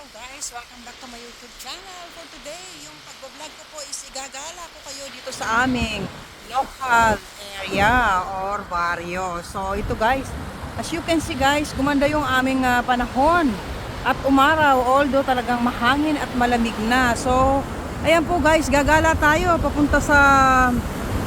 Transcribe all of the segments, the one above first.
Hello guys! Welcome back to my YouTube channel. For today, yung pagbablog ko po is igagala ko kayo dito sa aming local area or barrio. So ito guys, as you can see guys, gumanda yung aming ah, panahon at umaraw although talagang mahangin at malamig na. So ayan po guys, gagala tayo papunta sa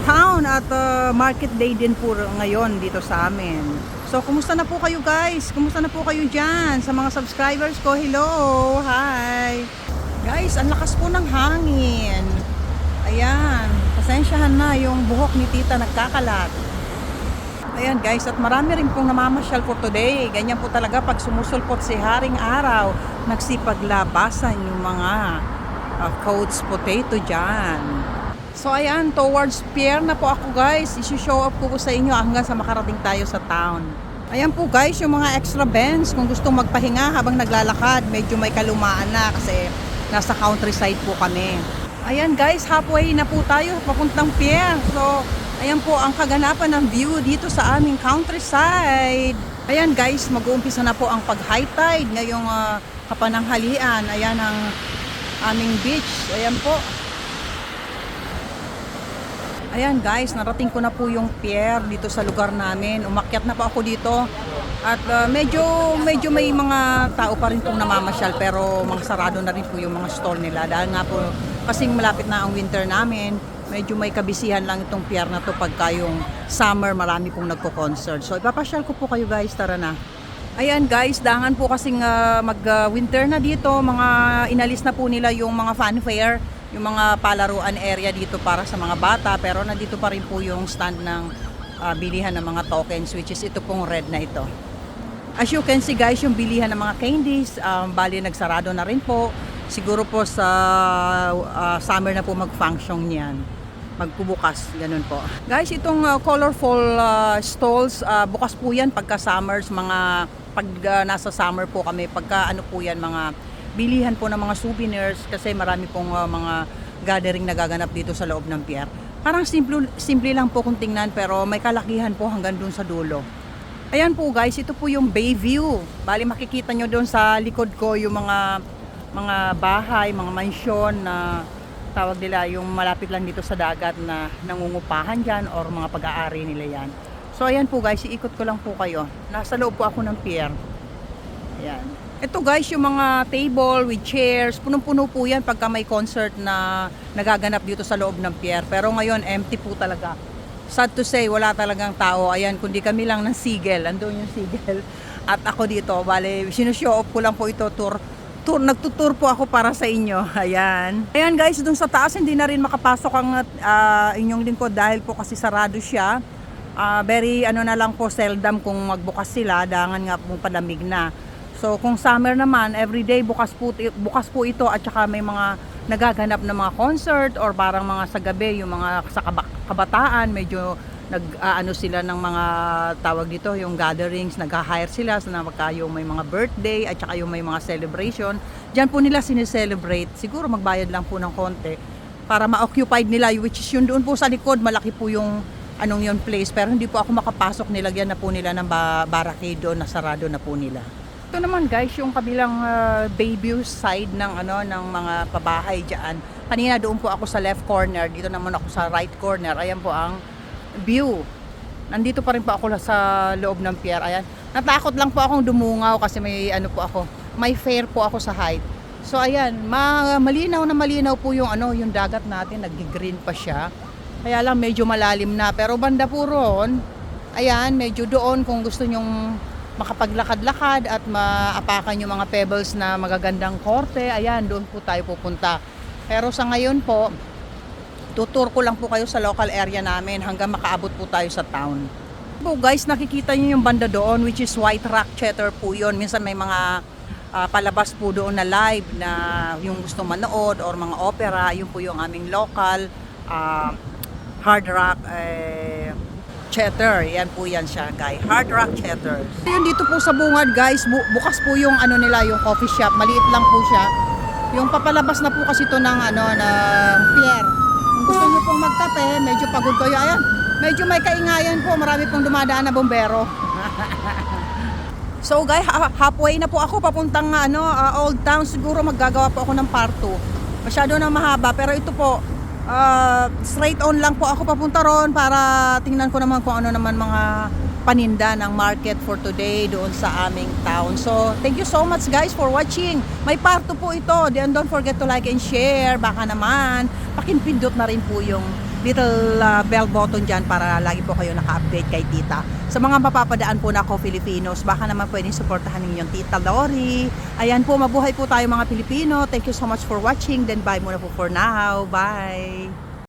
town at ah, market day din po ngayon dito sa amin. So, kumusta na po kayo guys? Kumusta na po kayo dyan? Sa mga subscribers ko, hello! Hi! Guys, ang lakas po ng hangin. Ayan, pasensyahan na yung buhok ni tita nagkakalat. Ayan guys, at marami rin pong namamasyal for today. Ganyan po talaga pag sumusulpot si Haring Araw, nagsipaglabasan yung mga uh, coats potato dyan. So ayan, towards pier na po ako guys. Isu-show up ko po sa inyo hanggang sa makarating tayo sa town. Ayan po guys, yung mga extra bench kung gustong magpahinga habang naglalakad, medyo may kalumaan na kasi nasa countryside po kami. Ayan guys, halfway na po tayo papuntang pier. So, ayan po ang kaganapan ng view dito sa aming countryside. Ayan guys, mag-uumpisa na po ang pag-high tide ngayong ah, kapananghalian. Ayan ang aming beach. Ayan po. Ayan guys, narating ko na po yung pier dito sa lugar namin. Umakyat na po ako dito. At uh, medyo medyo may mga tao pa rin pong namamasyal pero mga sarado na rin po yung mga stall nila. Dahil nga po kasing malapit na ang winter namin, medyo may kabisihan lang itong pier na to pagka yung summer marami pong nagko-concert. So ipapasyal ko po kayo guys, tara na. Ayan guys, dangan po kasing uh, mag-winter na dito. Mga inalis na po nila yung mga fanfare, yung mga palaruan area dito para sa mga bata. Pero nandito pa rin po yung stand ng uh, bilihan ng mga tokens which is ito pong red na ito. As you can see guys, yung bilihan ng mga candies, um, bali nagsarado na rin po. Siguro po sa uh, summer na po mag-function niyan magbubukas, ganun po. Guys, itong uh, colorful uh, stalls, uh, bukas po yan pagka summers, mga pag uh, nasa summer po kami, pagka ano po yan, mga bilihan po ng mga souvenirs kasi marami pong uh, mga gathering na gaganap dito sa loob ng pier. Parang simple, simple lang po kung tingnan pero may kalakihan po hanggang dun sa dulo. Ayan po guys, ito po yung bay view. Bali makikita nyo doon sa likod ko yung mga mga bahay, mga mansyon na tawag nila yung malapit lang dito sa dagat na nangungupahan dyan or mga pag-aari nila yan. So ayan po guys, iikot ko lang po kayo. Nasa loob po ako ng pier. Ayan. Ito guys, yung mga table with chairs, punong-puno po yan pagka may concert na nagaganap dito sa loob ng pier. Pero ngayon, empty po talaga. Sad to say, wala talagang tao. Ayan, kundi kami lang ng sigel. Andun yung sigel. At ako dito, bale, sinushow off ko lang po ito, tour tour, nagtutour po ako para sa inyo. Ayan. Ayan guys, dun sa taas hindi na rin makapasok ang uh, inyong lingkod dahil po kasi sarado siya. Uh, very ano na lang po seldom kung magbukas sila, dangan nga po palamig na. So kung summer naman, everyday bukas po bukas po ito at saka may mga nagaganap na mga concert or parang mga sa gabi yung mga sa kabataan medyo nag uh, ano sila ng mga tawag dito yung gatherings nag-hire sila sa so, yung may mga birthday at saka yung may mga celebration. Diyan po nila sineselebrate siguro magbayad lang po ng konti para ma-occupied nila which is yun doon po sa likod malaki po yung anong yung place. Pero hindi po ako makapasok nilagyan na po nila ng ba- barricade doon nasarado na po nila ito naman guys yung kabilang uh, bay view side ng ano ng mga pabahay diyan kanina doon po ako sa left corner dito naman ako sa right corner ayan po ang view. Nandito pa rin po ako sa loob ng pier. Ayan. Natakot lang po akong dumungaw kasi may ano po ako. May fair po ako sa height. So ayan, ma malinaw na malinaw po yung ano, yung dagat natin, nag-green pa siya. Kaya lang medyo malalim na. Pero banda po roon, ayan, medyo doon kung gusto nyong makapaglakad-lakad at maapakan yung mga pebbles na magagandang korte, ayan, doon po tayo pupunta. Pero sa ngayon po, tutur ko lang po kayo sa local area namin hanggang makaabot po tayo sa town. Po guys, nakikita niyo yung banda doon which is White Rock Theater po yun. Minsan may mga uh, palabas po doon na live na yung gusto manood or mga opera, yun po yung aming local uh, hard rock eh, Theater. Yan po yan siya, guys. Hard Rock Theater. Yun dito po sa bungad, guys. Bu- bukas po yung ano nila, yung coffee shop. Maliit lang po siya. Yung papalabas na po kasi to ng ano, ng pier gusto nyo pong magkape, medyo pagod kayo. Ayan, medyo may kaingayan po. Marami pong dumadaan na bombero. So guys, ha- halfway na po ako papuntang ano, ah, Old Town. Siguro maggagawa po ako ng part 2. Masyado na mahaba pero ito po ah, straight on lang po ako papunta ron para tingnan ko naman kung ano naman mga paninda ng market for today doon sa aming town. So, thank you so much guys for watching. May part 2 po ito. Then don't forget to like and share. Baka naman, pakinpindot na rin po yung little uh, bell button dyan para lagi po kayo naka-update kay tita. Sa mga mapapadaan po na ako Filipinos, baka naman pwedeng supportahan ninyo tita Lori. Ayan po, mabuhay po tayo mga Pilipino. Thank you so much for watching. Then bye muna po for now. Bye!